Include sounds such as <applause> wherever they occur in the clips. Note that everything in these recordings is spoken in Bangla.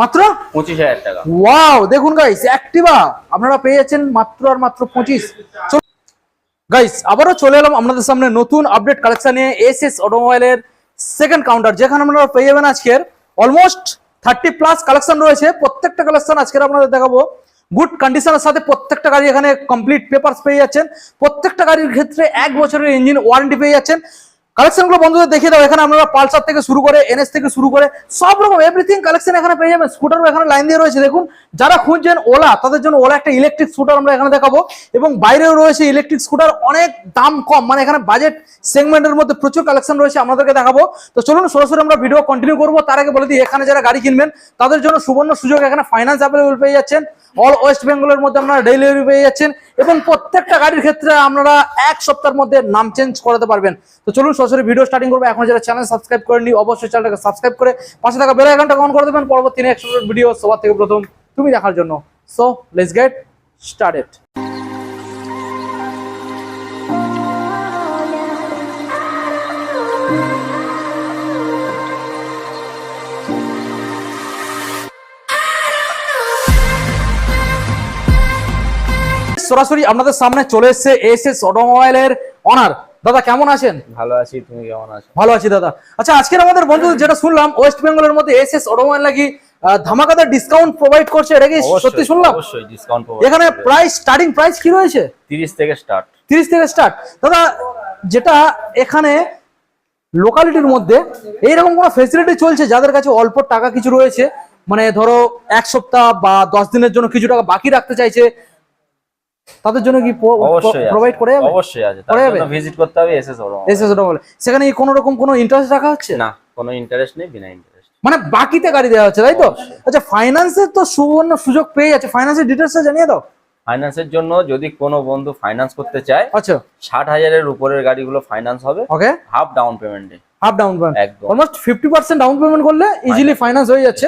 মাত্র? পঁচিশ হাজার টাকা। ওয়াও দেখুন গাইস অ্যাক্টিভা আপনারা পেয়ে যাচ্ছেন মাত্র আর মাত্র পঁচিশ। গাইস আবারও চলে এলাম আপনাদের সামনে নতুন আপডেট কালেকশন নিয়ে এস এস অটোমোবাইলের সেকেন্ড কাউন্টার যেখানে আপনারা পেয়ে যাবেন আজকের অলমোস্ট থার্টি প্লাস কালেকশন রয়েছে। প্রত্যেকটা কালেকশন আজকের আপনাদের দেখাবো। গুড কন্ডিশনের সাথে প্রত্যেকটা গাড়ি এখানে কমপ্লিট পেপারস পেয়ে যাচ্ছেন। প্রত্যেকটা গাড়ির ক্ষেত্রে এক বছরের ইঞ্জিন ওয়ারেন্টি পেয়ে যাচ্ছেন। কালেকশনগুলো বন্ধুদের দেখিয়ে দাও। এখানে আপনারা পালসার থেকে শুরু করে এনএস থেকে শুরু করে, সব রকম এভরিথিং কালেকশন এখানে পেয়ে যাবেন। স্কুটারও এখানে লাইন দিয়ে রয়েছে। দেখুন, যারা খুঁজছেন ওলা তাদের জন্য ওলা একটা ইলেকট্রিক স্কুটার আমরা এখানে দেখাবো। এবং বাইরেও রয়েছে ইলেকট্রিক স্কুটার অনেক দাম কম। মানে এখানে বাজেট সেগমেন্টের মধ্যে প্রচুর কালেকশন রয়েছে, আপনাদেরকে দেখাবো। তো চলুন, সরাসরি আমরা ভিডিও কন্টিনিউ করব। তার আগে বলে দিই, এখানে যারা গাড়ি কিনবেন, তাদের জন্য সুবর্ণ সুযোগ। এখানে ফাইন্যান্স অ্যাভেলেবল পেয়ে যাচ্ছেন। অল ওয়েস্ট বেঙ্গলের মধ্যে আপনারা ডেলিভারি পেয়ে যাচ্ছেন। এবং প্রত্যেকটা গাড়ির ক্ষেত্রে আপনারা এক সপ্তাহের মধ্যে নাম চেঞ্জ করাতে পারবেন। তো চলুন সরাসরি ভিডিও স্টার্টিং করব। এখন যারা চ্যানেল সাবস্ক্রাইব করেনি অবশ্যই চ্যানেলটাকে সাবস্ক্রাইব করে পাশে থাকা বেল আইকনটা অন করে দেবেন। পরবর্তী নেক্সট ভিডিও সবার থেকে প্রথম তুমি দেখার জন্য। সো লেটস গেট স্টার্টেড সরাসরি আপনাদের সামনে চলে এসেছে এস এস অটোমোবাইলের অনার দাদা কেমন আছেন? ভালো আছি তুমি কেমন আছো? ভালো আছি দাদা। আচ্ছা আজকের আমাদের বন্ধু যেটা শুনলাম ওয়েস্ট বেঙ্গলের মধ্যে এস এস অটোমোবাইল নাকি ধামাকাদার ডিসকাউন্ট প্রোভাইড করছে এটা কি সত্যি শুনলাম? অবশ্যই ডিসকাউন্ট এখানে প্রাইস স্টার্টিং প্রাইস কি রয়েছে? তিরিশ থেকে স্টার্ট তিরিশ থেকে স্টার্ট দাদা যেটা এখানে লোকালিটির মধ্যে এইরকম কোনো ফেসিলিটি চলছে যাদের কাছে অল্প টাকা কিছু রয়েছে? মানে ধরো এক সপ্তাহ বা দশ দিনের জন্য কিছু টাকা বাকি রাখতে চাইছে তাদের জন্য কি প্রোভাইড করে যাবে? অবশ্যই আছে। তার জন্য ভিজিট করতে হবে এসএস এসএস অটোমোবাইল সেখানে কি কোনো রকম কোনো ইন্টারেস্ট রাখা হচ্ছে? না কোনো ইন্টারেস্ট নেই বিনা ইন্টারেস্ট মানে বাকিতে গাড়ি দেওয়া হচ্ছে তাই তো? আচ্ছা ফাইন্যান্সের তো সুবর্ণ সুযোগ পেয়ে যাচ্ছে। ফাইন্যান্সের ডিটেলসটা জানিয়ে দাও। ফাইন্যান্সের জন্য যদি কোনো বন্ধু ফাইন্যান্স করতে চায় আচ্ছা। ষাট হাজারের উপরের গাড়িগুলো ফাইন্যান্স হবে। ওকে। হাফ ডাউন পেমেন্টে হাফ ডাউন পেমেন্ট একদম। Almost fifty percent down payment করলে ইজিলি ফাইন্যান্স হয়ে যাচ্ছে।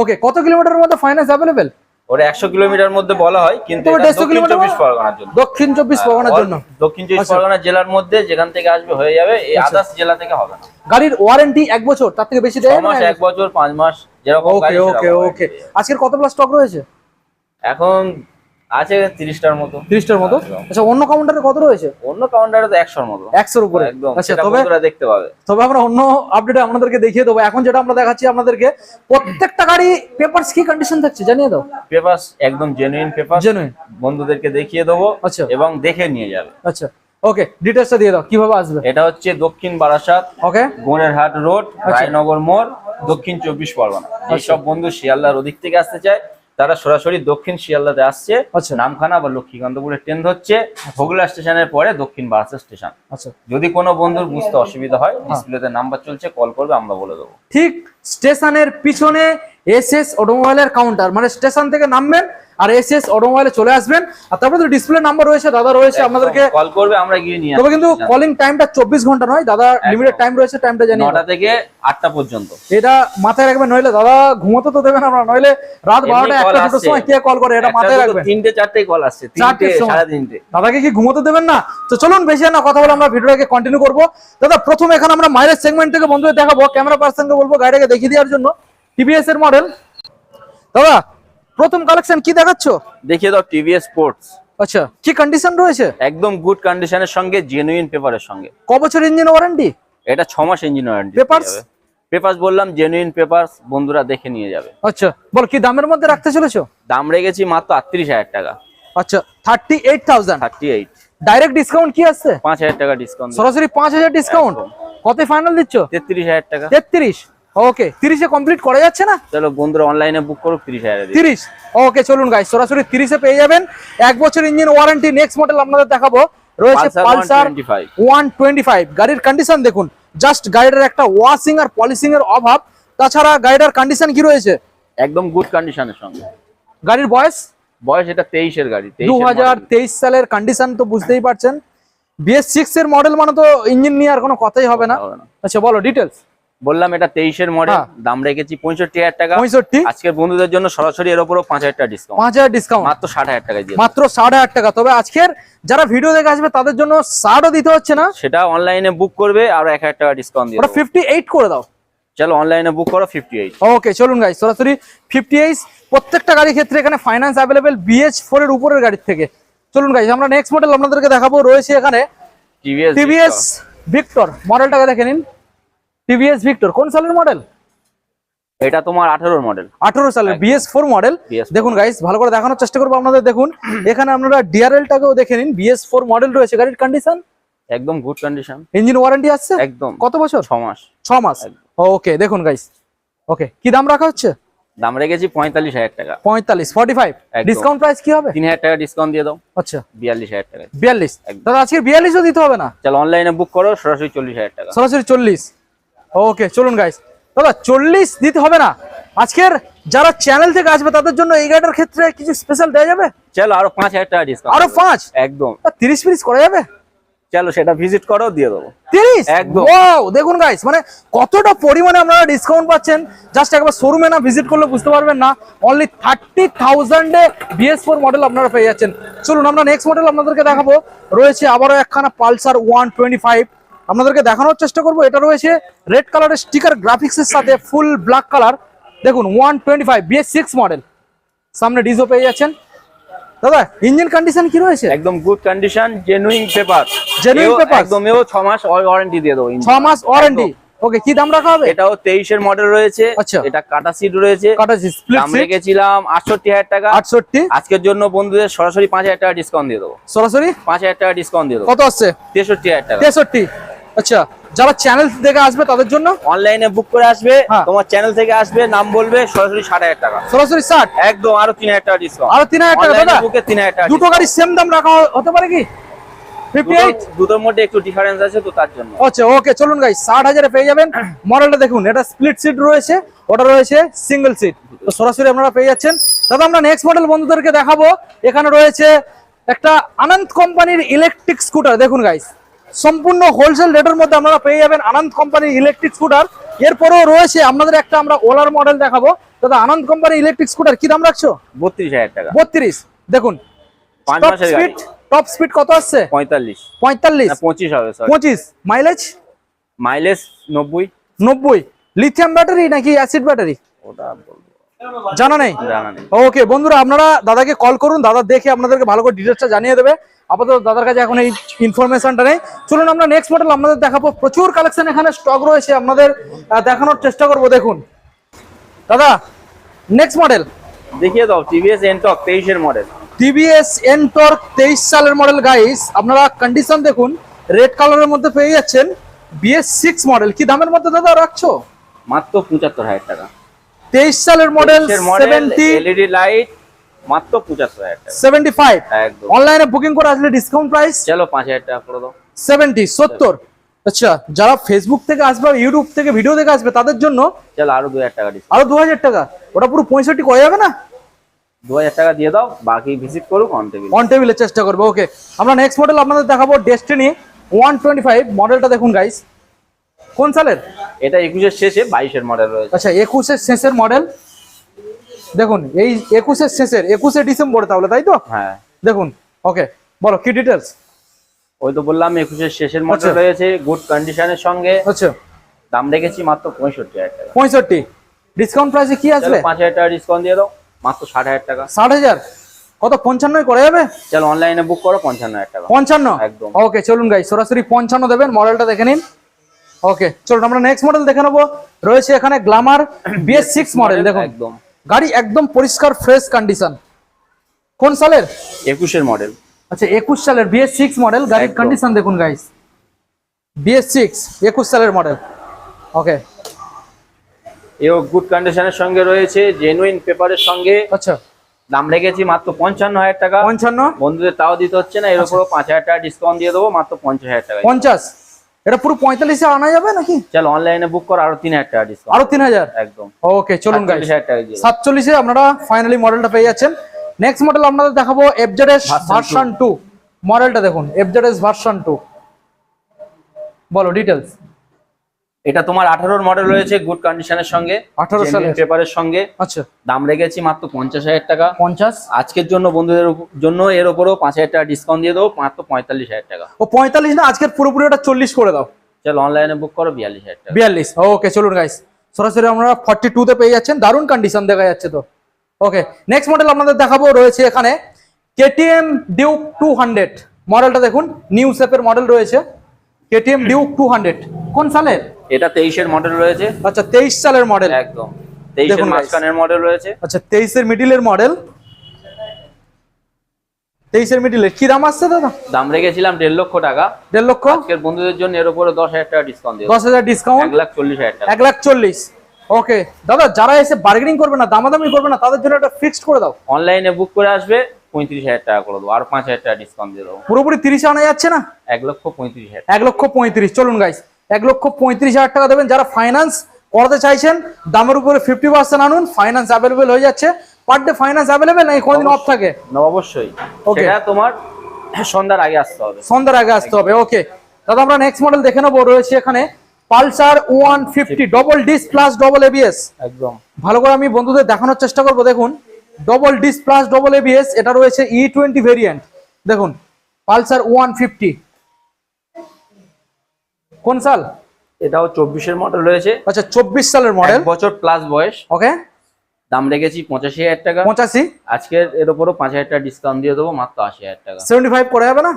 ওকে কত কিলোমিটারের মধ্যে ফাইন্যান্স অ্যাভেলেবেল ওরা একশো কিলোমিটার মধ্যে বলা হয় কিন্তু তবে এটা 150 দক্ষিণ চব্বিশ পরগনার জন্য। দক্ষিণ চব্বিশ পরগনার জন্য। দক্ষিণ চব্বিশ আচ্ছা। পরগনা জেলার মধ্যে যেখান থেকে আসবে হয়ে যাবে এই আদার্স জেলা থেকে হবে না। গাড়ির ওয়ারেন্টি এক বছর তার থেকে বেশি দেয় মাস এক বছর পাঁচ মাস যেরকম ওকে ওকে ওকে আজকের কত প্লাস স্টক রয়েছে? এখন আছে তিরিশটার মতো। তিরিশটার মতো? আচ্ছা অন্য কাউন্টারে কত রয়েছে? অন্য কাউন্টারে তো একশোর মতো। একশোর উপরে? একদম আচ্ছা তবে দেখতে পাবে। তবে আমরা অন্য আপডেটে আপনাদেরকে দেখিয়ে দেবো। এখন যেটা আমরা দেখাচ্ছি আপনাদেরকে প্রত্যেকটা গাড়ি পেপারস কি কন্ডিশন থাকছে জানিয়ে দাও। পেপার একদম জেনুইন পেপার জেনুইন বন্ধুদেরকে দেখিয়ে দেবো আচ্ছা। এবং দেখে নিয়ে যাবে। আচ্ছা ওকে ডিটেলসটা দিয়ে দাও কীভাবে আসবে? এটা হচ্ছে দক্ষিণ বারাসাত ওকে গোনেরহাট রোড আচ্ছা। রায়নগর মোড় দক্ষিণ চব্বিশ পরগনা। এইসব বন্ধু শিয়ালদার ওদিক থেকে আসতে চায়। তারা সরাসরি দক্ষিণ শিয়ালদাতে আসছে। আচ্ছা। নামখানা বা লক্ষ্মীকান্তপুরে ট্রেন ধরছে। ভোগলা স্টেশনের পরে দক্ষিণ বাস স্টেশন। আচ্ছা। যদি কোনো বন্ধুর বুঝতে অসুবিধা হয় ডিসপ্লেতে নাম্বার চলছে কল করবে আমরা বলে দেবো। ঠিক স্টেশনের পিছনে এস এস অটোমোবাইলের কাউন্টার মানে স্টেশন থেকে নামবেন আর এস এস অটোমোবাইলে চলে আসবেন। আর তারপরে তো ডিসপ্লে নাম্বার রয়েছে দাদা রয়েছে আপনাদেরকে কল করবে আমরা গিয়ে নিয়ে তবে কিন্তু। কলিং টাইমটা চব্বিশ ঘণ্টা নয় দাদা লিমিটেড টাইম রয়েছে টাইমটা জানিয়ে নটা। থেকে আটটা পর্যন্ত। এটা মাথায় রাখবেন নইলে দাদা ঘুমোতে তো দেবেন আমরা নইলে রাত বারোটা একটা দুটোর সময় কে কল করে এটা মাথায় রাখবেন। তিনটে চারটে কল আসছে সময়। সাড়ে তিনটে। দাদাকে কি ঘুমোতে দেবেন না? তো চলুন বেশি না কথা বলে আমরা ভিডিওটাকে কন্টিনিউ করব। দাদা প্রথম এখানে আমরা মাইলেজ সেগমেন্ট থেকে বন্ধুদের দেখাবো ক্যামেরা পার্সনকে বলব গাড়িটাকে দেখিয়ে দেওয়ার জন্য। টিভিএস এর মডেল দাদা প্রথম কালেকশন কি দেখাচ্ছ? দেখিয়ে দাও টিভিএস স্পোর্টস আচ্ছা কি কন্ডিশন রয়েছে? একদম গুড কন্ডিশনের সঙ্গে জেনুইন পেপারের সঙ্গে। ক বছর ইঞ্জিন ওয়ারেন্টি এটা ছ মাস ইঞ্জিন ওয়ারেন্টি Papers? পেপারস বললাম জেনুইন পেপারস বন্ধুরা দেখে নিয়ে যাবে। আচ্ছা বল কি দামের মধ্যে রাখতে চলেছো? দাম রেখেছি মাত্র আটত্রিশ হাজার টাকা। আচ্ছা thirty eight thousand thirty eight direct discount কি পাঁচ হাজার টাকা ডিসকাউন্ট সরাসরি পাঁচ হাজার ডিসকাউন্ট একদম। কত ফাইনাল দিচ্ছ? তেত্রিশ হাজার টাকা। তেত্রিশ। ওকে তিরিশে কমপ্লিট করা যাচ্ছে না? চলো বন্ধুরা অনলাইনে বুক করো তিরিশ হাজার তিরিশ? ওকে চলুন গাই সরাসরি তিরিশে পেয়ে যাবেন। এক বছর ইঞ্জিন ওয়ারেন্টি নেক্সট মডেল আপনাদের দেখাবো। রয়েছে পালসার ওয়ান টোয়েন্টি ফাইভ গাড়ির কন্ডিশন দেখুন জাস্ট গাড়িটার একটা ওয়াশিং আর পলিশিং এর অভাব। তাছাড়া গাড়িটার কন্ডিশন কি রয়েছে? একদম গুড কন্ডিশনের সঙ্গে। গাড়ির বয়স? বয়স এটা তেইশের গাড়ি দু 23 এর হাজার তেইশ সালের কন্ডিশন তো বুঝতেই পারছেন। বিএস সিক্স এর মডেল মানে তো ইঞ্জিন নিয়ে আর কোনো কথাই হবে না। আচ্ছা বলো ডিটেলস বললাম এটা তেইশের মডেল হ্যাঁ। দাম রেখেছি পঁয়ষট্টি হাজার টাকা। পঁয়ষট্টি? আজকের বন্ধুদের জন্য সরাসরি এর উপরও পাঁচ হাজার টাকা ডিসকাউন্ট পাঁচ হাজার ডিসকাউন্ট মাত্র ষাট হাজার টাকা দিয়ে মাত্র সাড়ে হাজার টাকা। তবে আজকের যারা ভিডিও দেখে আসবে তাদের জন্য ষাটও দিতে হচ্ছে না? সেটা অনলাইনে বুক করবে আর এক হাজার টাকা ডিসকাউন্ট দিয়ে ফিফটি এইট করে দাও। চলো অনলাইনে বুক করো ফিফটি এইট ওকে চলুন গাইস সরাসরি ফিফটি এইচ প্রত্যেকটা গাড়ির ক্ষেত্রে এখানে ফাইন্যান্স অ্যাভেলেবেল বিএচ ফোর এর উপরের গাড়ির থেকে। চলুন গাইস আমরা নেক্সট মডেল আপনাদেরকে দেখাবো। রয়েছে এখানে টিভিএস টিভিএস ভিক্টর মডেলটাকে দেখে নিন। টিভিএস ভিক্টর কোন সালের মডেল এটা তোমার আঠেরোর মডেল আঠারো সালের বিএস ফোর মডেল দেখুন গাইস ভালো করে দেখানোর চেষ্টা করব আপনাদের দেখুন। <clears throat> এখানে আপনারা ডিআরএলটাকেও দেখে নিন। বিএস ফোর মডেল রয়েছে। গাড়ির কন্ডিশন একদম গুড কন্ডিশন ইঞ্জিন ওয়ারেন্টি আসছে? একদম। কত বছর? ছ মাস। ছ মাস। ওকে দেখুন গাইস ওকে কি দাম রাখা হচ্ছে? দাম রেখেছি পঁয়তাল্লিশ হাজার টাকা। পঁয়তাল্লিশ ফর্টি ফাইভ ডিসকাউন্ট প্রাইস কি হবে? তিন হাজার টাকা ডিসকাউন্ট দিয়ে দাও। আচ্ছা। বিয়াল্লিশ হাজার টাকা। বিয়াল্লিশ। দাদা আজকে বিয়াল্লিশও দিতে হবে না? চলো অনলাইনে বুক করো সরাসরি চল্লিশ হাজার টাকা। সরাসরি চল্লিশ। ওকে চলুন গাইস দাদা চল্লিশ দিতে হবে না। আজকের যারা চ্যানেল থেকে আসবে তাদের জন্য এই গাড়িটার ক্ষেত্রে কিছু স্পেশাল দেওয়া যাবে? চলো আরও পাঁচ হাজার টাকা ডিসকাউন্ট আরও পাঁচ? একদম। তিরিশ পিরিশ করা যাবে? চলো সেটা ভিজিট করো দিয়ে দেবো। তিরিশ? একদম। দেখুন গাইস মানে কতটা পরিমাণে আপনারা ডিসকাউন্ট পাচ্ছেন। জাস্ট একবার শোরুমে না ভিজিট করলে বুঝতে পারবেন না। অনলি থার্টি থাউজেন্ডে বিএস ফোর মডেল আপনারা পেয়ে যাচ্ছেন। চলুন আমরা নেক্সট মডেল আপনাদেরকে দেখাবো। রয়েছে আবারও একখানা পালসার ওয়ান টোয়েন্টি ফাইভ আপনাদেরকে দেখানোর চেষ্টা করব। এটা রয়েছে রেড কালারের স্টিকার গ্রাফিক্সের সাথে ফুল ব্ল্যাক কালার দেখুন one twenty five BS six model সামনে ডিজো পেয়ে যাচ্ছেন। দাদা ইঞ্জিন কন্ডিশন কি রয়েছে? একদম গুড কন্ডিশন জেনুইন পেপার? একদম এও ছ মাস ওয়ারেন্টি দিয়ে দেবো ছ মাস ওয়ারেন্টি ওকে কি দাম রাখা হবে? এটাও তেইশের মডেল রয়েছে। আচ্ছা। এটা কাটা সিট রয়েছে। কাটা স্প্লিট দাম রেখেছিলাম আটষট্টি হাজার টাকা। আটষট্টি। আজকের জন্য বন্ধুদের সরাসরি পাঁচ হাজার টাকা ডিসকাউন্ট দিয়ে দেবো। সরাসরি? পাঁচ হাজার টাকা ডিসকাউন্ট দিয়ে দেবো। কত তেষট্টি হাজার টাকা। তেষট্টি। আচ্ছা যারা চ্যানেল দেখে আসবে তাদের জন্য? অনলাইনে বুক করে আসবে হ্যাঁ। তোমার চ্যানেল থেকে আসবে নাম বলবে সরাসরি ষাট হাজার টাকা। সরাসরি ষাট? একদম আরও তিন হাজার টাকা ডিসকাউন্ট আরও তিন হাজার টাকা দাদা? বুকে তিন হাজার টাকা দুটো গাড়ি সেম দাম রাখা হতে পারে কি? দুটোর মধ্যে একটু ডিফারেন্স আছে তো তার জন্য। আচ্ছা ওকে চলুন গাই ষাট হাজারে পেয়ে যাবেন। মডেলটা দেখুন এটা স্প্লিট সিট রয়েছে ওটা রয়েছে সিঙ্গেল সিট তো সরাসরি আপনারা পেয়ে যাচ্ছেন। দাদা আমরা নেক্সট মডেল বন্ধুদেরকে দেখাবো। এখানে রয়েছে একটা আনন্দ কোম্পানির ইলেকট্রিক স্কুটার দেখুন গাইস সম্পূর্ণ হোলসেল রেটের মধ্যে আপনারা পেয়ে যাবেন আনন্দ কোম্পানির ইলেকট্রিক স্কুটার এরপরেও রয়েছে আপনাদের একটা আমরা ওলার মডেল দেখাবো। দাদা আনন্দ কোম্পানির ইলেকট্রিক স্কুটার কি দাম রাখছো? বত্রিশ হাজার টাকা। বত্রিশ। দেখুন টপ স্পিড টপ স্পিড কত আসছে? পঁয়তাল্লিশ। পঁয়তাল্লিশ। পঁচিশ হবে পঁচিশ। মাইলেজ মাইলেজ নব্বই। নব্বই। লিথিয়াম ব্যাটারি নাকি অ্যাসিড ব্যাটারি ওটা জানা নেই? ওকে বন্ধুরা আপনারা দাদাকে কল করুন দাদা দেখে আপনাদেরকে ভালো করে ডিটেলসটা জানিয়ে দেবে। আপাতত দাদার কাছে এখন এই ইনফরমেশনটা নেই। চলুন আমরা নেক্সট মডেল আপনাদের দেখাবো। প্রচুর কালেকশন এখানে স্টক রয়েছে আপনাদের দেখানোর চেষ্টা করব দেখুন। দাদা নেক্সট মডেল দেখিয়ে দাও টিভিএস এনটক তেইশের মডেল টিভিএস এনটর্ক তেইশ সালের মডেল গাইস আপনারা কন্ডিশন দেখুন রেড কালারের মধ্যে পেয়ে যাচ্ছেন বিএস সিক্স মডেল কি দামের মধ্যে দাদা রাখছো? মাত্র পঁচাত্তর হাজার টাকা। তেইশ সালের মডেল সেভেন্টি এলইডি লাইট মাত্র পঁচাত্তর হাজার টাকা। সেভেন্টি ফাইভ অনলাইনে বুকিং করে আসলে ডিসকাউন্ট প্রাইস চলো পাঁচ হাজার টাকা করে দাও। সেভেন্টি সত্তর। আচ্ছা যারা ফেসবুক থেকে আসবে আর ইউটিউব থেকে ভিডিও দেখে আসবে তাদের জন্য চলো আরও দু হাজার টাকা ডিসকাউন্ট আরও দু হাজার টাকা। ওটা পুরো পঁয়ষট্টি করা যাবে না? দু হাজার টাকা দিয়ে দাও বাকি ভিজিট করুক অন টেবিল অন টেবিলের চেষ্টা করবে ওকে আমরা নেক্সট মডেল আপনাদের দেখাবো ডেস্টিনি ওয়ান টোয়েন্টি ফাইভ মডেলটা দেখুন গাইস কোন সালের? এটা একুশের শেষে বাইশের মডেল রয়েছে। আচ্ছা একুশের শেষের মডেল দেখুন এই একুশের শেষের একুশে ডিসেম্বর তাহলে তাই তো? হ্যাঁ। দেখুন ওকে বলো কি ডিটেলস ওই তো বললাম একুশের শেষের মডেল আচ্ছা। রয়েছে গুড কন্ডিশনের সঙ্গে। আচ্ছা। দাম রেখেছি মাত্র পঁয়ষট্টি হাজার টাকা। পঁয়ষট্টি। ডিসকাউন্ট প্রাইসে কি আসবে? পাঁচ হাজার টাকা ডিসকাউন্ট দিয়ে দাও মাত্র ষাট হাজার টাকা। ষাট হাজার? কত পঞ্চান্নই করা যাবে? চলো অনলাইনে বুক করো পঞ্চান্ন হাজার টাকা। পঞ্চান্ন? একদম। ওকে চলুন গাই সরাসরি পঞ্চান্ন দেবেন মডেলটা দেখে নিন। ওকে চলুন আমরা নেক্সট মডেল দেখে নেব। রয়েছে এখানে গ্লামার বিএস সিক্স মডেল দেখুন। একদম। গাড়ি একদম পরিষ্কার ফ্রেশ কন্ডিশন কোন সালের? একুশের মডেল আচ্ছা একুশ সালের বিএস সিক্স মডেল গাড়ির কন্ডিশন দেখুন গাইস বিএস সিক্স একুশ সালের মডেল ওকে এও গুড কন্ডিশনের সঙ্গে রয়েছে জেনুইন পেপারের সঙ্গে। আচ্ছা। দাম রেখেছি মাত্র পঞ্চান্ন হাজার টাকা। পঞ্চান্ন? বন্ধুদের তাও দিতে হচ্ছে না এর আচ্ছা। উপরও পাঁচ হাজার টাকা ডিসকাউন্ট দিয়ে দেবো মাত্র পঞ্চাশ হাজার টাকা পঞ্চাশ? এটা পুরো পঁয়তাল্লিশে আনা যাবে নাকি? চলো অনলাইনে বুক কর আরও তিন হাজার টাকা ডিসকাউন্ট আরও তিন হাজার? একদম। ওকে চলুন। সাতচল্লিশে আপনারা ফাইনালি মডেলটা পেয়ে যাচ্ছেন। নেক্সট মডেল আপনাদের দেখাবো এফজেডএস এস ভার্সন টু মডেলটা দেখুন এফজেডএস ভার্সন টু বলো ডিটেলস এটা তোমার আঠারোর মডেল রয়েছে গুড কন্ডিশনের সঙ্গে 18 সালের। পেপারের সঙ্গে। আচ্ছা। দাম রেখেছি মাত্র পঞ্চাশ হাজার টাকা। পঞ্চাশ? আজকের জন্য বন্ধুদের জন্য এর উপরও পাঁচ হাজার টাকা ডিসকাউন্ট দিয়ে দেবো মাত্র পঁয়তাল্লিশ হাজার টাকা। ও পঁয়তাল্লিশ না আজকের পুরোপুরি ওটা চল্লিশ করে দাও। চলো অনলাইনে বুক করো বিয়াল্লিশ হাজার টাকা। বিয়াল্লিশ ওকে চলুন গাইস সরাসরি আমরা ফর্টি টুতে পেয়ে যাচ্ছেন দারুণ কন্ডিশন দেখা যাচ্ছে তো। ওকে নেক্সট মডেল আপনাদের দেখাবো রয়েছে এখানে কেটিএম ডিউক টু হান্ড্রেড মডেলটা দেখুন নিউ শেপের মডেল রয়েছে। কেটিএম ডিউক টু হান্ড্রেড কোন সালের? এটা তেইশের মডেল রয়েছে। আচ্ছা তেইশ সালের মডেল একদম। তেইশের মাঝখানের মডেল রয়েছে। আচ্ছা তেইশের মিডিলের মডেল তেইশের মিডিলের কি দাম আসছে দাদা? দাম রেখেছিলাম দেড় লক্ষ টাকা। দেড় লক্ষ? আজকের বন্ধুদের জন্য এর উপরে দশ হাজার টাকা ডিসকাউন্ট দশ হাজার ডিসকাউন্ট এক লাখ চল্লিশ হাজার টাকা। এক লাখ চল্লিশ। ওকে দাদা যারা এসে বার্গেনিং করবে না দামাদামি করবে না তাদের জন্য একটা ফিক্সড করে দাও। অনলাইনে বুক করে আসবে পঁয়ত্রিশ হাজার টাকা করে দেবো। আর পাঁচ হাজার টাকা ডিসকাউন্ট দিয়ে দেবো। পুরোপুরি তিরিশে আনা যাচ্ছে না? এক লক্ষ পঁয়ত্রিশ হাজার এক লক্ষ পঁয়ত্রিশ। চলুন গাইস এক লক্ষ পঁয়ত্রিশ হাজার টাকা দেবেন। যারা ফাইন্যান্স করাতে চাইছেন দামের উপরে ফিফটি পার্সেন্ট আনুন ফাইন্যান্স অ্যাভেলেবেল হয়ে যাচ্ছে। পার ডে ফাইন্যান্স অ্যাভেলেবেল নাকি কোনোদিন অফ থাকে? না অবশ্যই। ওকে তোমার সন্ধ্যার আগে আসতে হবে। সন্ধ্যার আগে আসতে হবে ওকে দাদা আমরা নেক্সট মডেল দেখে নেব রয়েছে এখানে Pulsar one fifty double disc plus double ABS একদম। ভালো করে আমি বন্ধুদের দেখানোর চেষ্টা করব দেখুন। Double disc plus double ABS এটা রয়েছে ই টোয়েন্টি ভেরিয়েন্ট দেখুন পালসার ওয়ান ফিফটি কোন সাল? এটাও চব্বিশের মডেল রয়েছে। আচ্ছা চব্বিশ সালের মডেল বছর প্লাস বয়স। ওকে দাম রেখেছি পঁচাশি হাজার টাকা। পঁচাশি? আজকের এর উপরও পাঁচ হাজার টাকা ডিসকাউন্ট দিয়ে দেবো মাত্র আশি হাজার টাকা। সেভেন্টি ফাইভ করে যাবে না?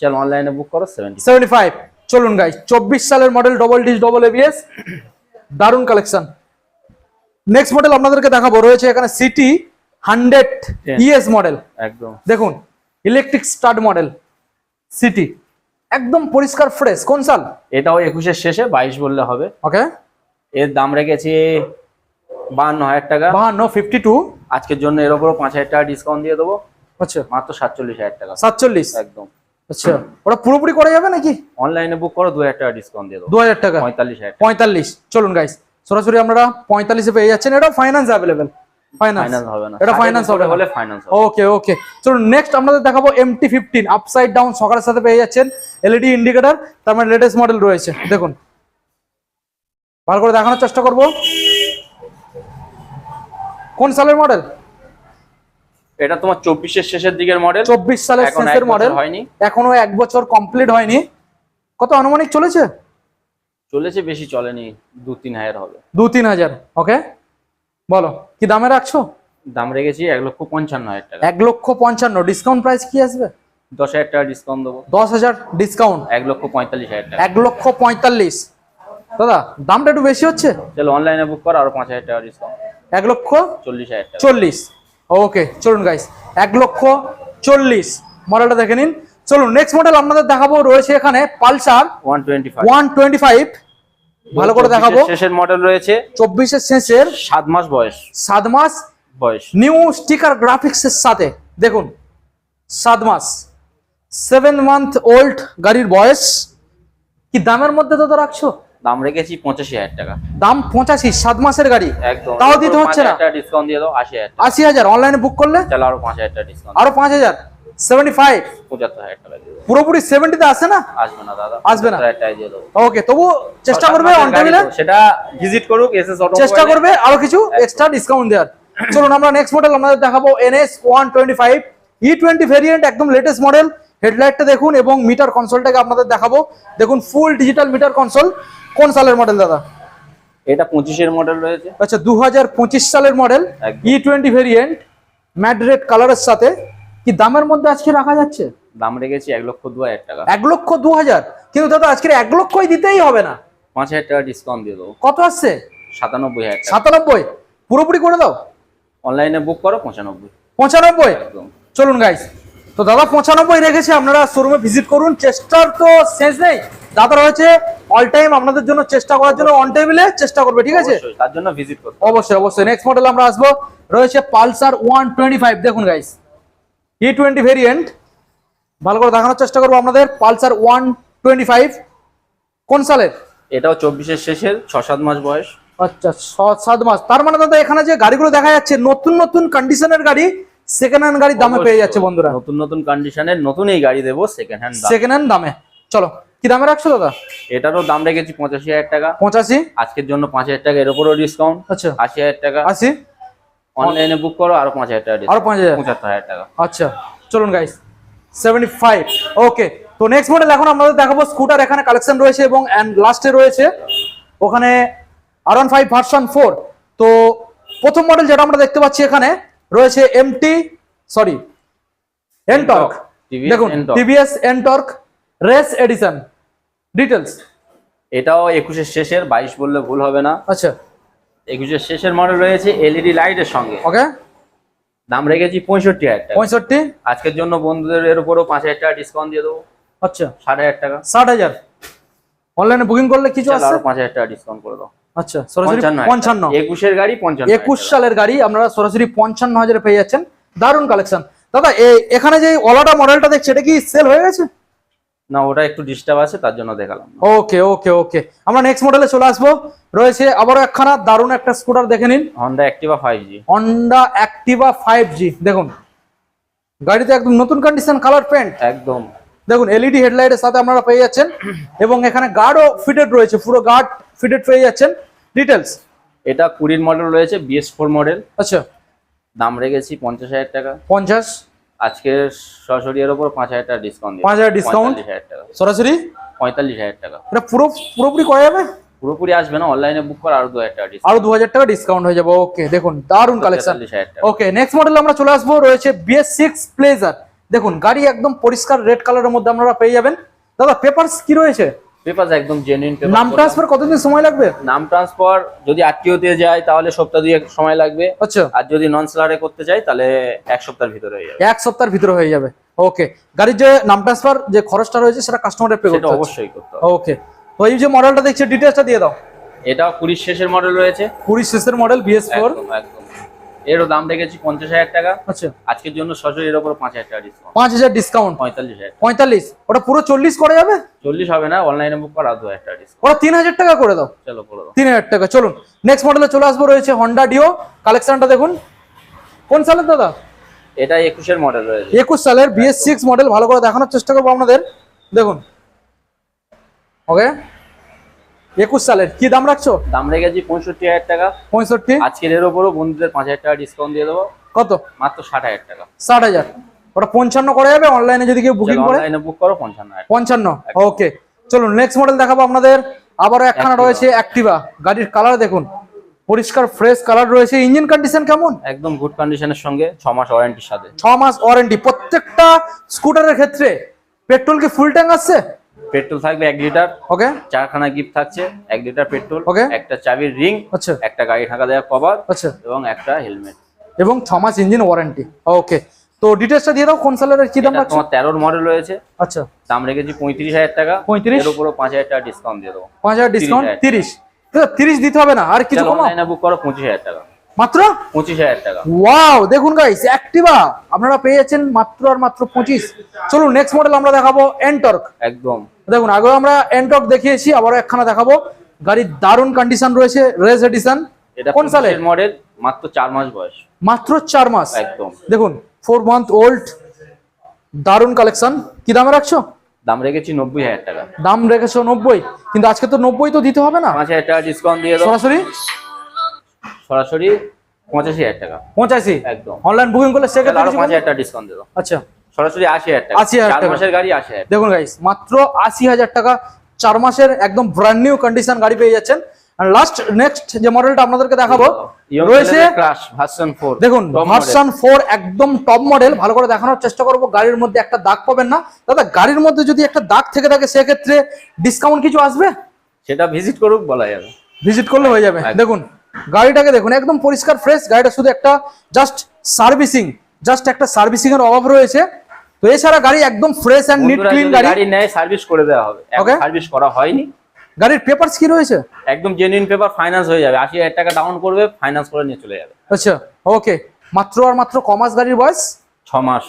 চল অনলাইনে বুক করো সেভেন্টি সেভেন্টি ফাইভ চলুন গাই চব্বিশ সালের model double disc double ABS দারুণ কালেকশন নেক্সট মডেল আপনাদেরকে দেখাবো রয়েছে এখানে সিটি হান্ড্রেড ইএস মডেল একদম। দেখুন ইলেকট্রিক স্টার্ট মডেল সিটি একদম পরিষ্কার ফ্রেশ কোন সাল এটাও একুশের শেষে বাইশ বললে হবে। ওকে এর দাম রেখেছি বাহান্ন হাজার টাকা। বাহান্ন ফিফটি টু আজকের জন্য এর উপরও পাঁচ হাজার টাকা ডিসকাউন্ট দিয়ে দেবো। আচ্ছা। মাত্র সাতচল্লিশ হাজার টাকা। সাতচল্লিশ? একদম। আচ্ছা। ওটা পুরোপুরি করা যাবে নাকি? অনলাইনে বুক করো দু হাজার টাকা ডিসকাউন্ট দিয়ে দেবো। দু হাজার টাকা। পঁয়তাল্লিশ হাজার পঁয়তাল্লিশ। চলুন গাইস সরাসরি আমরা পঁয়তাল্লিশে পেয়ে যাচ্ছেন। এটা ফাইন্যান্স অ্যাভেলেবেল হবে না। এটা হবে ওকে ওকে চলুন নেক্সট দেখাবো এমটি ফিফটিন আপসাইড ডাউন সকালের সাথে পেয়ে যাচ্ছেন এলইডি ইন্ডিকেটর তার মানে লেটেস্ট মডেল রয়েছে। দেখুন। ভালো করে দেখানোর চেষ্টা করব। কোন সালের মডেল এটা তোমার চব্বিশের শেষের দিকের মডেল চব্বিশ সালের এখন শেষের মডেল হয়নি। এখনও এক বছর কমপ্লিট হয়নি। কত আনুমানিক চলেছে? চলেছে বেশি চলেনি। দু তিন হাজার হবে। দু তিন হাজার ওকে বলো কি দামে রাখছো? দাম রেখেছি এক লক্ষ পঞ্চান্ন হাজার টাকা। এক লক্ষ পঞ্চান্ন ডিসকাউন্ট প্রাইস কি আসবে? দশ হাজার টাকা ডিসকাউন্ট দেবো। দশ হাজার ডিসকাউন্ট এক লক্ষ পঁয়তাল্লিশ হাজার টাকা। এক লক্ষ পঁয়তাল্লিশ। দাদা দামটা একটু বেশি হচ্ছে? চলো অনলাইনে বুক করো আরও পাঁচ হাজার টাকা ডিসকাউন্ট এক লক্ষ চল্লিশ হাজার চল্লিশ। ওকে চলুন গাইস এক লক্ষ চল্লিশ। মডেলটা দেখে নিন। চলুন নেক্সট মডেল আপনাদের দেখাবো রয়েছে এখানে Pulsar one twenty five one twenty five ভালো করে দেখাবো। শেষের মডেল রয়েছে। চব্বিশের শেষের সাত মাস বয়স। সাত মাস বয়স। নিউ স্টিকার গ্রাফিক্সের সাথে দেখুন সাত মাস। সেভেন মান্থ ওল্ড গাড়ির বয়স। কি দামের মধ্যে তো তো রাখছো? দাম রেখেছি পঁচাশি হাজার টাকা। দাম পঁচাশি সাত মাসের গাড়ি। একদম। তাও দিতে হচ্ছে না। ডিসকাউন্ট দিয়ে দাও আশি হাজার আশি হাজার অনলাইনে বুক করলে? চলো আরও পাঁচ হাজার টাকা ডিসকাউন্ট আরও পাঁচ হাজার? সেভেন্টি ফাইভ পঁচাত্তর হাজার টাকা দিয়ে দেবো। পুরোপুরি আসে না? আসবে না দাদা। আসবে না। 75 হাজার টাকা দিয়ে দেবো। ওকে তবু চেষ্টা করবে অন মাসের গাড়ি টেবিলে তো, সেটা ভিজিট করুক এসএস অটো চেষ্টা করবে আরও কিছু এক্সট্রা ডিসকাউন্ট দেওয়ার। চলুন আমরা নেক্সট মডেল আমাদের দেখাবো NS one twenty five E twenty variant একদম লেটেস্ট মডেল হেডলাইটটা দেখুন এবং মিটার কনসোলটাকে আপনাদের দেখাবো। দেখুন ফুল ডিজিটাল মিটার কনসোল কোন সালের মডেল দাদা? এটা পঁচিশের মডেল রয়েছে। আচ্ছা দু হাজার পঁচিশ সালের মডেল একদম। E twenty variant matte red কালারের সাথে। কি দামের মধ্যে আজকে রাখা যাচ্ছে? দাম রেখেছি এক লক্ষ দু হাজার টাকা। এক লক্ষ দু হাজার? কিন্তু দাদা আজকে এক লক্ষই দিতেই হবে না। পাঁচ হাজার টাকা ডিসকাউন্ট দিয়ে দেবো। কত আসছে? সাতানব্বই হাজার সাতানব্বই? পুরোপুরি করে দাও। অনলাইনে বুক করো পঁচানব্বই। পঁচানব্বই? চলুন গাইস তো দাদা পঁচানব্বই রেখেছে আপনারা শোরুমে ভিজিট করুন। চেষ্টার তো শেষ নেই। দাদা রয়েছে অল টাইম আপনাদের জন্য চেষ্টা করার জন্য অন টেবিলে চেষ্টা করবে ঠিক আছে? তার জন্য ভিজিট করতে অবশ্যই অবশ্যই। নেক্সট মডেল আমরা আসব। রয়েছে পালসার ওয়ান টোয়েন্টি ফাইভ দেখুন গাইস ই টোয়েন্টি ভেরিয়েন্ট ভালো করে দেখানোর চেষ্টা করব আপনাদের। পালসার ওয়ান টোয়েন্টি ফাইভ কোন সালের? এটাও চব্বিশের শেষের ছ সাত মাস বয়স। আচ্ছা ছ সাত মাস। তার মানে দাদা এখানে যে গাড়িগুলো দেখা যাচ্ছে নতুন নতুন কন্ডিশনের গাড়ি সেকেন্ড হ্যান্ড গাড়ি দামে পেয়ে যাচ্ছে বন্ধুরা। নতুন নতুন কন্ডিশনের নতুন এই গাড়ি দেবো সেকেন্ড হ্যান্ড সেকেন্ড হ্যান্ড দামে। চলো কি দামে রাখছো দাদা? এটারও দাম রেখেছি পঁচাশি হাজার টাকা। পঁচাশি? আজকের জন্য পাঁচ হাজার টাকা। এর উপরও ডিসকাউন্ট আচ্ছা। আশি হাজার টাকা। আশি? অনলাইনে বুক করো আরও পাঁচ হাজার টাকা আরও পাঁচ হাজার? পঁচাত্তর হাজার টাকা। আচ্ছা চলুন গাইস সেভেন্টি ফাইভ ওকে তো নেক্সট মডেল এখন আমাদের দেখাবো স্কুটার এখানে কালেকশন রয়েছে এবং এন্ড লাস্টে রয়েছে। ওখানে R one five version four তো প্রথম মডেল যেটা আমরা দেখতে পাচ্ছি এখানে রয়েছে এমটি সরি এনটর্ক দেখুন। TVS Ntorq race edition details এটাও একুশের শেষের বাইশ বললে ভুল হবে না। আচ্ছা। একুশের শেষের মডেল রয়েছে এলইডি লাইটের সঙ্গে। ওকে দাম রেখেছি পঁয়ষট্টি হাজার টাকা। পঁয়ষট্টি? আজকের জন্য বন্ধুদের এর উপরও পাঁচ হাজার টাকা ডিসকাউন্ট দিয়ে দেবো। আচ্ছা। ষাট হাজার টাকা। ষাট হাজার? অনলাইনে বুকিং করলে কিছু আরও পাঁচ হাজার টাকা ডিসকাউন্ট করে দাও আচ্ছা সরাসরি পঞ্চান্ন একুশের গাড়ি পঞ্চান্ন একুশ সালের গাড়ি আপনারা সরাসরি পঞ্চান্ন হাজারে পেয়ে যাচ্ছেন। দারুণ কালেকশন দাদা এখানে যে ওলাটা মডেলটা দেখছি এটা কি সেল হয়ে গেছে? না ওটা একটু ডিস্টার্ব আছে তার জন্য দেখালাম। ওকে ওকে ওকে আমরা নেক্সট মডেলে চলে আসব। রয়েছে আবারও একখানা দারুণ একটা স্কুটার দেখে নিন। Honda Activa five G Honda Activa five G দেখুন। গাড়িতে একদম নতুন কন্ডিশন কালার পেন্ট একদম। দেখুন এলইডি হেডলাইটের সাথে আপনারা পেয়ে যাচ্ছেন। এবং এখানে গার্ডও ফিটেড রয়েছে পুরো গার্ড ফিটেড পেয়ে যাচ্ছেন। ডিটেলস এটা কুড়ির মডেল রয়েছে বিএস ফোর মডেল আচ্ছা। দাম রেখেছি পঞ্চাশ হাজার টাকা। পঞ্চাশ? আজকে সরাসরি এর উপর পাঁচ হাজার টাকা ডিসকাউন্ট পাঁচ হাজার টাকা। সরাসরি? পঁয়তাল্লিশ হাজার টাকা। এটা পুরো পুরোপুরি করা যাবে পুরোপুরি আসবে না অনলাইনে বুক করা আরও দু হাজার টাকা ডিসকাউন্ট আরও দু হাজার টাকা ডিসকাউন্ট হয়ে যাবে। ওকে দেখুন দারুণ কালেকশন ওকে নেক্সট মডেল আমরা চলে আসব রয়েছে বিএস সিক্স প্লেজার দেখুন গাড়ি একদম পরিষ্কার রেড কালারের মধ্যে আপনারা পেয়ে যাবেন। দাদা পেপারস কি রয়েছে? পেপার একদম জেনুইন পেপার নাম ট্রান্সফার কতদিন সময় লাগবে? নাম ট্রান্সফার যদি আত্মীয়তে যায় তাহলে সপ্তাহ দুই সময় লাগবে। আচ্ছা। আর যদি নন সেলারে করতে চাই তাহলে এক সপ্তাহের ভিতরে হয়ে যাবে। এক সপ্তাহের ভিতরে হয়ে যাবে। ওকে গাড়ির যে নাম ট্রান্সফার যে খরচটা রয়েছে সেটা কাস্টমারের পে করতে অবশ্যই করতে ওকে তো এই যে মডেলটা দেখছি ডিটেলসটা দিয়ে দাও। এটাও কুড়ির শেষের মডেল রয়েছে। কুড়ি শেষের মডেল বিএস ফোর একদম একদম। এরও দাম রেখেছি পঞ্চাশ হাজার টাকা। আচ্ছা। আজকের জন্য সরাসরি এর উপর পাঁচ হাজার টাকা ডিসকাউন্ট পাঁচ হাজার ডিসকাউন্ট পঁয়তাল্লিশ হাজার পঁয়তাল্লিশ? ওটা পুরো চল্লিশ করা যাবে? চল্লিশ হবে না অনলাইনে বুক করা দু হাজার টাকা ডিসকাউন্ট ওটা তিন হাজার টাকা করে দাও। চলো করে দাও। তিন হাজার টাকা চলুন। নেক্সট মডেলে চলে আসব রয়েছে হন্ডা ডিও কালেকশনটা দেখুন। কোন সালের দাদা? এটা একুশের মডেল রয়েছে। একুশ সালের বিএস সিক্স মডেল ভালো করে দেখানোর চেষ্টা করব আপনাদের। দেখুন। ওকে একুশ সালের। কি দাম রাখছো? দাম রেখেছি পঁয়ষট্টি হাজার টাকা। পঁয়ষট্টি? আজকের এর উপরও বন্ধুদের পাঁচ হাজার টাকা ডিসকাউন্ট দিয়ে দেবো। কত? মাত্র ষাট হাজার টাকা। ষাট হাজার। ওটা পঞ্চান্ন করা যাবে? অনলাইনে যদি কেউ বুকিং করে? বুক করো পঞ্চান্ন পঞ্চান্ন? ওকে চলুন নেক্সট মডেল দেখাবো আপনাদের। আবারও একখানা রয়েছে অ্যাক্টিভা গাড়ির কালার দেখুন। পরিষ্কার ফ্রেশ কালার রয়েছে। ইঞ্জিন কন্ডিশন কেমন? একদম গুড কন্ডিশনের সঙ্গে ছ মাস ওয়ারেন্টির সাথে। ছ মাস ওয়ারেন্টি প্রত্যেকটা স্কুটারের ক্ষেত্রে পেট্রোল কি ফুল ট্যাঙ্ক আসছে? পেট্রোল থাকবে এক লিটার। ওকে। চারখানা গিফট থাকছে এক লিটার পেট্রোল ওকে। একটা চাবির রিং আচ্ছা। একটা গাড়ি ঢাকা দেওয়া কভার আচ্ছা। এবং একটা হেলমেট। এবং ছ মাস ইঞ্জিন ওয়ারেন্টি ওকে। তো ডিটেলসটা দিয়ে দাও কোন সালের কি দাম রাখছো? তোমার তেরোর মডেল রয়েছে। আচ্ছা। দাম রেখেছি পঁয়ত্রিশ হাজার টাকা। 35? এর পাঁচ হাজার টাকা ডিসকাউন্ট দিয়ে দেবো পাঁচ হাজার ডিসকাউন্ট 30,000 তিরিশ। তিরিশ দিতে হবে না আর কিছু কমাও। অনলাইনে বুক করো পঁচিশ হাজার টাকা। মাত্র? পঁচিশ হাজার টাকা। ওয়াও দেখুন গাইস অ্যাক্টিভা আপনারা পেয়ে যাচ্ছেন মাত্র আর মাত্র পঁচিশ। চলুন নেক্সট মডেল আমরা দেখাবো এনটর্ক একদম। দেখুন আগেও আমরা এনটর্ক দেখিয়েছি আবারও একখানা দেখাবো। গাড়ির দারুণ কন্ডিশন রয়েছে রেস এডিশন এটা কোন সালে? মডেল মাত্র চার মাস বয়স। মাত্র চার মাস। একদম। দেখুন ফোর মান্থ ওল্ড দারুণ কালেকশন কি দামে রাখছো? দাম রেখেছি নব্বই হাজার টাকা। দাম রেখেছো নব্বই। কিন্তু আজকে তো নব্বই তো দিতে হবে না? পাঁচ হাজার টাকা ডিসকাউন্ট দিয়ে সরাসরি? সরাসরি পঁচাশি হাজার টাকা। পঁচাশি? একদম। অনলাইন বুকিং করলে সেক্ষেত্রে পাঁচ হাজার টাকা ডিসকাউন্ট দেবো আচ্ছা। সরাসরি আশি হাজার টাকা। 80,000 চার মাসের গাড়ি আশি হাজার দেখুন গাইস মাত্র আশি হাজার টাকা চার মাসের একদম ব্র্যান্ড নিউ কন্ডিশন গাড়ি পেয়ে যাচ্ছেন। আর লাস্ট নেক্সট যে মডেলটা আপনাদেরকে দেখাবো রয়েছে দেখুন ভার্সন ফোর একদম টপ মডেল ভালো করে দেখানোর চেষ্টা করব গাড়ির মধ্যে একটা দাগ পাবেন না। দাদা গাড়ির মধ্যে যদি একটা দাগ থেকে থাকে সেক্ষেত্রে ডিসকাউন্ট কিছু আসবে? সেটা ভিজিট করুক বলা যাবে। ভিজিট করলে হয়ে যাবে। দেখুন গাড়িটাকে দেখুন একদম পরিষ্কার ফ্রেশ গাড়িটা শুধু একটা জাস্ট সার্ভিসিং জাস্ট একটা সার্ভিসিং এর অভাব রয়েছে। তো এছাড়া গাড়ি একদম ফ্রেশ এন্ড নিট ক্লিন গাড়ি। গাড়ি নেয় সার্ভিস করে দেওয়া হবে। Okay. সার্ভিস করা হয়নি। গাড়ির পেপারস কি রয়েছে? একদম জেনুইন পেপার ফাইন্যান্স হয়ে যাবে। আশি হাজার টাকা ডাউন করবে ফাইন্যান্স করে নিয়ে চলে যাবে। আচ্ছা ওকে মাত্র আর মাত্র কমাস গাড়ির বয়স? ছ মাস।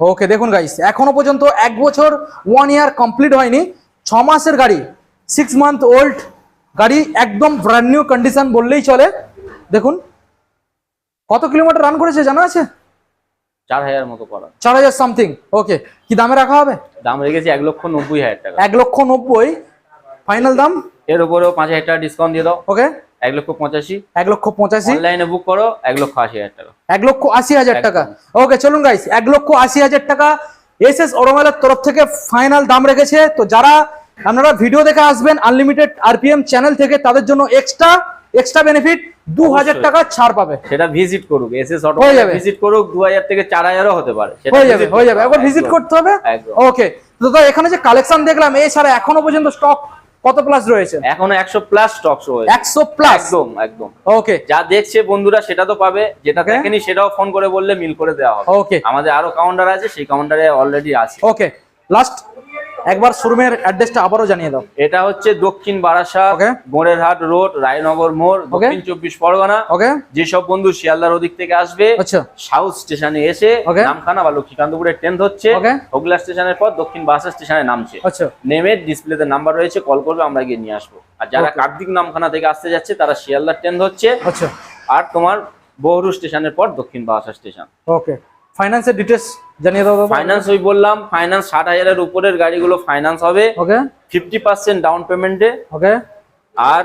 ওকে দেখুন গাইস এখনও পর্যন্ত এক বছর ওয়ান ইয়ার কমপ্লিট হয়নি। ছ মাসের গাড়ি সিক্স মান্থ ওল্ড গাড়ি একদম ব্র্যান্ড নিউ কন্ডিশন বললেই চলে। দেখুন কত কিলোমিটার রান করেছে জানা আছে? চার হাজার মতো করা চার হাজার সামথিং ওকে কি দামে রাখা হবে? দাম রেখেছি এক লক্ষ নব্বই হাজার টাকা। এক লক্ষ নব্বই ফাইনাল দাম? এর উপরেও পাঁচ হাজার টাকা ডিসকাউন্ট দিয়ে দাও। ওকে এক লক্ষ পঁচাশি। এক লক্ষ পঁচাশি। অনলাইনে বুক করো এক লক্ষ আশি হাজার টাকা। এক লক্ষ আশি হাজার টাকা। ওকে চলুন গাইস এক লক্ষ আশি হাজার টাকা। এস এস অটোমোবাইলের তরফ থেকে ফাইনাল দাম রেখেছে। তো যারা আপনারা ভিডিও দেখে আসবেন আনলিমিটেড আরপিএম চ্যানেল থেকে তাদের জন্য এক্সট্রা এক্সট্রা বেনিফিট দু হাজার টাকা ছাড় পাবে। সেটা ভিজিট করুক এসএস অটো হয়ে যাবে। ভিজিট করুক দু হাজার থেকে চার হাজারও হতে পারে। হয়ে যাবে হয়ে যাবে। একবার ভিজিট করতে হবে। ওকে তো এখানে যে কালেকশন দেখলাম এছাড়া এখনও পর্যন্ত স্টক কত প্লাস রয়েছে? এখনও একশো প্লাস স্টক রয়েছে। একশো প্লাস একদম একদম। ওকে যা দেখছে বন্ধুরা সেটা তো পাবে যেটা দেখেনি সেটাও ফোন করে বললে মিল করে দেওয়া হবে। ওকে আমাদের আরও কাউন্টার আছে সেই কাউন্টারে অলরেডি আছে। ওকে লাস্ট একবার শোরুমের অ্যাড্রেসটা আবারও জানিয়ে দাও। এটা হচ্ছে দক্ষিণ বারাসাত Okay. গোড়েরহাট রোড রায়নগর মোড় দক্ষিণ চব্বিশ পরগনা। ওকে যেসব বন্ধু শিয়ালদার ওদিক থেকে আসবে আচ্ছা। সাউথ স্টেশনে এসে. নামখানা বা লক্ষ্মীকান্তপুরে ট্রেন ধরছে. হুগলা স্টেশনের পর দক্ষিণ বাসা স্টেশনে নামছে। আচ্ছা। নেমে ডিসপ্লেতে নাম্বার রয়েছে কল করবে আমরা গিয়ে নিয়ে আসব। আর যারা. কার্তিক নামখানা থেকে আসতে যাচ্ছে তারা শিয়ালদার ট্রেন ধরছে আচ্ছা। আর তোমার বহরু স্টেশনের পর দক্ষিণ বাসা স্টেশন। ওকে ফাইন্যান্সের ডিটেলস জানিয়ে দাও ফাইন্যান্স ওই বললাম ফাইন্যান্স ষাট হাজারের উপরের গাড়িগুলো ফাইন্যান্স হবে। ওকে ফিফটি পার্সেন্ট ডাউন পেমেন্টে ওকে আর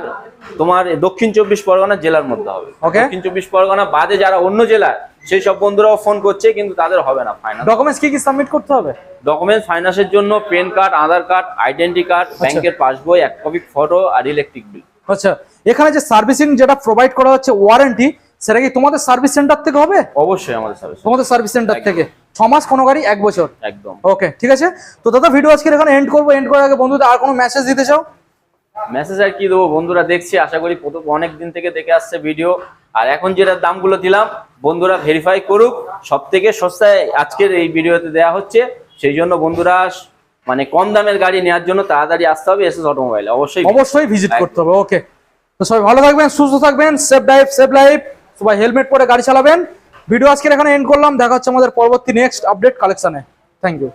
তোমার দক্ষিণ চব্বিশ পরগনা জেলার মধ্যে হবে। Okay. দক্ষিণ চব্বিশ পরগনা বাদে যারা অন্য জেলায় সেই সব বন্ধুরাও ফোন করছে কিন্তু তাদের হবে না ফাইন্যান্স ডকুমেন্টস কি কি সাবমিট করতে হবে? ডকুমেন্টস ফাইন্যান্সের জন্য pan card Aadhaar card identity card ব্যাংকের পাসবই এক কপি ফটো আর ইলেকট্রিক বিল আচ্ছা। এখানে যে সার্ভিসিং যেটা প্রোভাইড করা হচ্ছে ওয়ারেন্টি সেটা কি তোমাদের সার্ভিস সেন্টার থেকে হবে? অবশ্যই আমাদের সার্ভিস তোমাদের সার্ভিস সেন্টার থেকে। ছ মাস কোনো গাড়ি এক বছর। একদম। ওকে ঠিক আছে? তো দাদা ভিডিও আজকে এখানে এন্ড করব। এন্ড করার আগে বন্ধুদের আর কোনো মেসেজ দিতে চাও? মেসেজ আর কি দেবো? বন্ধুরা দেখছি আশা করি প্রথম অনেক দিন থেকে দেখে আসছে ভিডিও আর এখন যেটা দামগুলো দিলাম বন্ধুরা ভেরিফাই করুক। সব থেকে সস্তায় আজকের এই ভিডিওতে দেওয়া হচ্ছে। সেই জন্য বন্ধুরা মানে কম দামের গাড়ি নেওয়ার জন্য তাড়াতাড়ি আসতে হবে এসএস অটোমোবাইল। অবশ্যই অবশ্যই ভিজিট করতে হবে। ওকে তো সবাই ভালো থাকবেন সুস্থ থাকবেন সেফ ড্রাইভ সেফ লাইফ সবাই হেলমেট পরে গাড়ি চালাবেন। ভিডিও আজকে এখানে এন্ড করলাম। দেখা হচ্ছে আমাদের পরবর্তী নেক্সট আপডেট কালেকশনে থ্যাংক ইউ